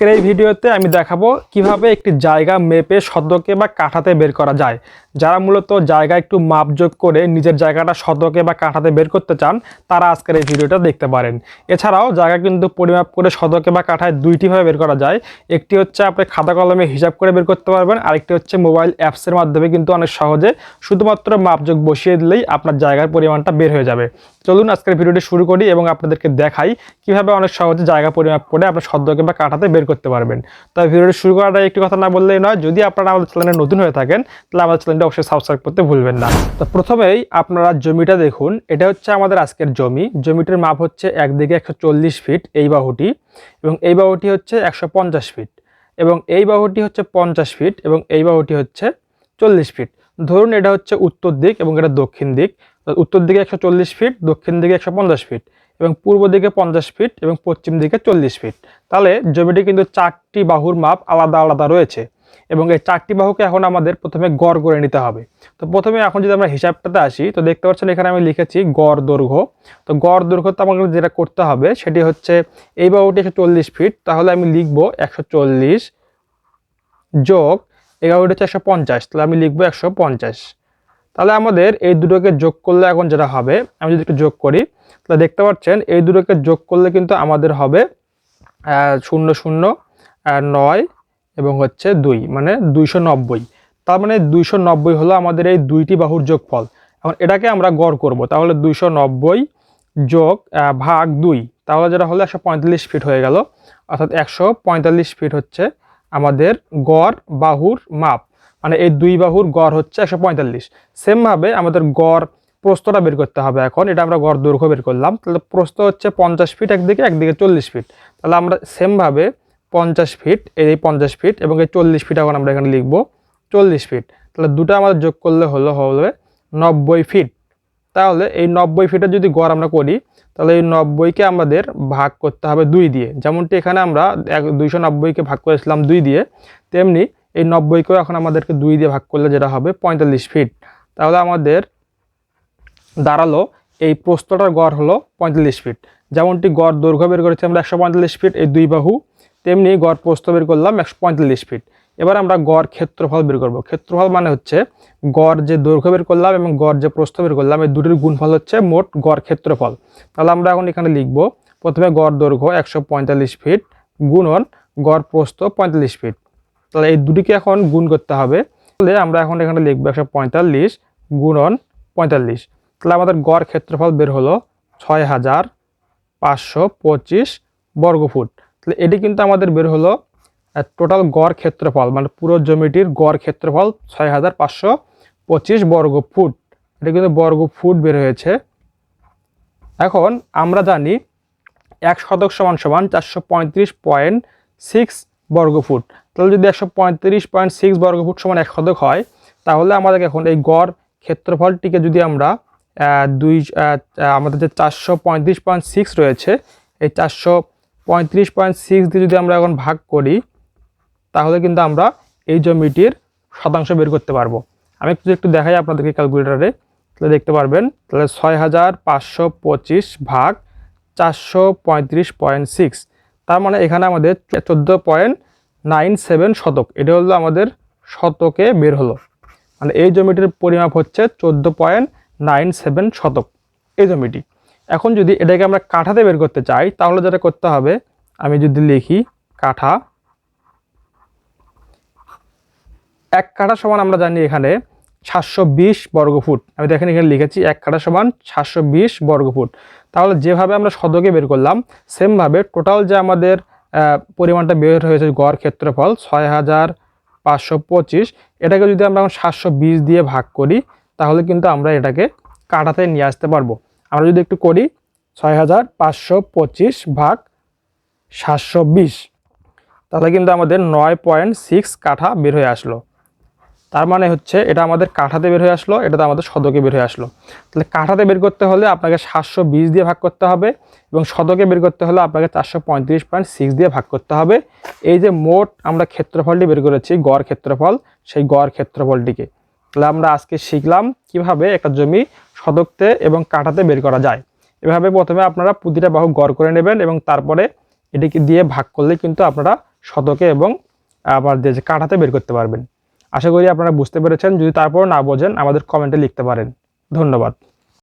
আজকের এই ভিডিওতে আমি দেখাবো কীভাবে একটি জায়গা মেপে শতকে বা কাঠাতে বের করা যায়। যারা মূলত জায়গা একটু মাপযোগ করে নিজের জায়গাটা শতকে বা কাঠাতে বের করতে চান, তারা আজকের এই ভিডিওটা দেখতে পারেন। এছাড়াও জায়গা কিন্তু পরিমাপ করে শতকে বা কাঠায় দুইটিভাবে বের করা যায়। একটি হচ্ছে আপনি খাতা কলমে হিসাব করে বের করতে পারবেন, আরেকটি হচ্ছে মোবাইল অ্যাপসের মাধ্যমে কিন্তু অনেক সহজে শুধুমাত্র মাপযোগ বসিয়ে দিলেই আপনার জায়গার পরিমাণটা বের হয়ে যাবে। চলুন আজকের ভিডিওটি শুরু করি এবং আপনাদেরকে দেখাই কীভাবে অনেক সহজে জায়গা পরিমাপ করে আপনার শতকে বা কাঠাতে বের করতে পারবেন। তবে ভিডিওটি শুরু আগে একটি কথা না বললেই নয়, যদি আপনারা আমাদের চ্যানেলে নতুন হয়ে থাকেন, তাহলে আমাদের চ্যানেলটা অবশ্যই সাবস্ক্রাইব করতে ভুলবেন না। তো প্রথমেই আপনারা জমিটা দেখুন, এটা হচ্ছে আমাদের আজকের জমি। জমিটির মাপ হচ্ছে একদিকে একশো চল্লিশ ফিট এই বাহুটি এবং এই বাহুটি হচ্ছে একশো পঞ্চাশ ফিট এবং এই বাহুটি হচ্ছে পঞ্চাশ ফিট এবং এই বাহুটি হচ্ছে চল্লিশ ফিট। ধরুন এটা হচ্ছে উত্তর দিক এবং এটা দক্ষিণ দিক। উত্তর দিকে একশো চল্লিশ ফিট দক্ষিণ দিকে একশো পঞ্চাশ ফিট এবং পূর্ব দিকে পঞ্চাশ ফিট এবং পশ্চিম দিকে চল্লিশ ফিট তাহলে জমিটি কিন্তু চারটি বাহুর মাপ আলাদা আলাদা রয়েছে এবং এই চারটি বাহুকে এখন আমাদের প্রথমে গড় করে নিতে হবে। তো প্রথমে এখন যদি আমরা হিসাবটাতে আসি, তো দেখতে পাচ্ছেন এখানে আমি লিখেছি গড় দৈর্ঘ্য। তো গড় দৈর্ঘ্য তো আমাকে যেটা করতে হবে সেটি হচ্ছে এই বাহুটি একশো চল্লিশ ফিট তাহলে আমি লিখব একশো যোগ এগারোটি হচ্ছে একশো পঞ্চাশ, তাহলে আমি লিখব একশো পঞ্চাশ। তাহলে আমাদের এই দুটোকে যোগ করলে এখন যেটা হবে, আমি যদি একটু যোগ করি, তাহলে দেখতে পাচ্ছেন এই দুটোকে যোগ করলে কিন্তু আমাদের হবে শূন্য শূন্য নয় এবং হচ্ছে দুই মানে দুইশো নব্বই। তার মানে দুইশো নব্বই হলো আমাদের এই দুইটি বাহুর যোগফল। এখন এটাকে আমরা গড় করব, তাহলে দুইশো নব্বই যোগ ভাগ দুই, তাহলে যেটা হলো একশো পঁয়তাল্লিশ ফিট হয়ে গেল, অর্থাৎ একশো পঁয়তাল্লিশ ফিট হচ্ছে আমাদের গড়, বাহুর মাপ। মানে এই দুই বাহুর গড় হচ্ছে একশো পঁয়তাল্লিশ। সেমভাবে আমাদের গড় প্রস্তটা বের করতে হবে এখন। এটা আমরা গড় দৈর্ঘ্য বের করলাম। তাহলে প্রস্ত হচ্ছে পঞ্চাশ ফিট একদিকে একদিকে চল্লিশ ফিট। তাহলে আমরা সেমভাবে পঞ্চাশ ফিট, এই পঞ্চাশ ফিট এবং এই চল্লিশ ফিট এখন আমরা এখানে লিখব চল্লিশ ফিট। তাহলে দুটো আমাদের যোগ করলে হলো হবে নব্বই ফিট। তাহলে এই নব্বই ফিটের যদি গড় আমরা করি, তাহলে এই নব্বইকে আমাদের ভাগ করতে হবে দুই দিয়ে। যেমনটি এখানে আমরা এক দুইশো নব্বইকে ভাগ করেছিলাম দুই দিয়ে, তেমনি এই নব্বইকেও এখন আমাদেরকে দুই দিয়ে ভাগ করলে যেটা হবে পঁয়তাল্লিশ ফিট। তাহলে আমাদের দাঁড়াল, এই প্রস্তটার গড় হলো পঁয়তাল্লিশ ফিট। যেমনটি গড় দৈর্ঘ্য বের করেছি আমরা একশো পঁয়তাল্লিশ ফিট, এই দুই বাহু, তেমনি গড় প্রস্থ বের করলাম একশো পঁয়তাল্লিশ ফিট। এবার আমরা গড় ক্ষেত্রফল বের করব। ক্ষেত্রফল মানে হচ্ছে গড় যে দৈর্ঘ্য বের করলাম এবং গড় যে প্রস্থ বের করলাম, এই দুটির গুণফল হচ্ছে মোট গড় ক্ষেত্রফল। তাহলে আমরা এখন এখানে লিখব, প্রথমে গড় দৈর্ঘ্য একশো পঁয়তাল্লিশ ফিট গুণন গড় প্রস্থ পঁয়তাল্লিশ ফিট। তাহলে এই দুটিকে এখন গুণ করতে হবে। তাহলে আমরা এখন এখানে লিখব একশো পঁয়তাল্লিশ গুণন পঁয়তাল্লিশ। তাহলে আমাদের গড় ক্ষেত্রফল বের হলো ছয় হাজার পাঁচশো পঁচিশ বর্গফুট। তাহলে এটি কিন্তু আমাদের বের হলো টোটাল গড় ক্ষেত্রফল মানে পুরো জমিটির গড় ক্ষেত্রফল ছয় হাজার পাঁচশো পঁচিশ বর্গ ফুট। এটা কিন্তু বর্গ ফুট বের হয়েছে। এখন আমরা জানি এক শতক সমান সমান চারশো পঁয়ত্রিশ পয়েন্ট সিক্স বর্গফুট তাহলে যদি একশো পঁয়ত্রিশ পয়েন্ট সিক্স বর্গফুট সমান এক শতক হয়, তাহলে আমাদের এখন এই গড় ক্ষেত্রফলটিকে যদি আমরা দুই আমাদের যে চারশো পঁয়ত্রিশ পয়েন্ট সিক্স রয়েছে, এই চারশো পঁয়ত্রিশ পয়েন্ট সিক্স দিয়ে যদি আমরা এখন ভাগ করি তাহলে কিন্তু আমরা এই জমিটির শতাংশ বের করতে পারব। আমি একটু একটু দেখাই আপনাদেরকে ক্যালকুলেটারে। তাহলে দেখতে পারবেন, তাহলে ছয় হাজার পাঁচশো পঁচিশ ভাগ চারশো পঁয়ত্রিশ পয়েন্ট সিক্স। তার মানে এখানে আমাদের চোদ্দ পয়েন্ট নাইন সেভেন শতক। এটা হলো আমাদের শতকে বের হলো। মানে এই জমিটির পরিমাপ হচ্ছে চোদ্দ পয়েন্ট নাইন সেভেন শতক এই জমিটি। এখন যদি এটাকে আমরা কাঠাতে বের করতে চাই, তাহলে যেটা করতে হবে, আমি যদি লিখি কাঠা এক কাঠা সমান আমরা জানি এখানে সাতশো বিশ বর্গফুট আমি দেখেন এখানে লিখেছি এক কাঠা সমান সাতশো বিশ বর্গফুট তাহলে যেভাবে আমরা শতকে বের করলাম, সেমভাবে টোটাল যে আমাদের পরিমাণটা বের হয়েছে গড় ক্ষেত্রফল ছয় হাজার পাঁচশো পঁচিশ, এটাকে যদি আমরা এখন সাতশো বিশ দিয়ে ভাগ করি, তাহলে কিন্তু আমরা এটাকে কাঠাতে নিয়ে আসতে পারব। আমরা যদি একটু করি, ছয় হাজার পাঁচশো পঁচিশ ভাগ সাতশো বিশ, তাহলে কিন্তু আমাদের নয় পয়েন্ট সিক্স কাঠা বের হয়ে আসলো। তার মানে হচ্ছে এটা আমাদের কাঠাতে বের হয়ে আসলো এটা তো আমাদের শতকে বের হয়ে আসলো। তাহলে কাঠাতে বের করতে হলে আপনাকে সাতশো বিশ দিয়ে ভাগ করতে হবে এবং শতকে বের করতে হলে আপনাকে চারশো পঁয়ত্রিশ পয়েন্ট সিক্স দিয়ে ভাগ করতে হবে। এই যে মোট আমরা ক্ষেত্রফলটি বের করেছি, গড় ক্ষেত্রফল, সেই গড় ক্ষেত্রফলটিকে। তাহলে আমরা আজকে শিখলাম কীভাবে একটা জমি শতকতে এবং কাঠাতে বের করা যায়। এভাবে প্রথমে আপনারা প্রতিটা বাহু গড় করে নেবেন এবং তারপরে এটিকে দিয়ে ভাগ করলে কিন্তু আপনারা শতকে এবং আবার যে কাঠাতে বের করতে পারবেন। আশা করি আপনারা বুঝতে পেরেছেন। যদি তারপর না বোঝেন আমাদের কমেন্টে লিখতে পারেন। ধন্যবাদ।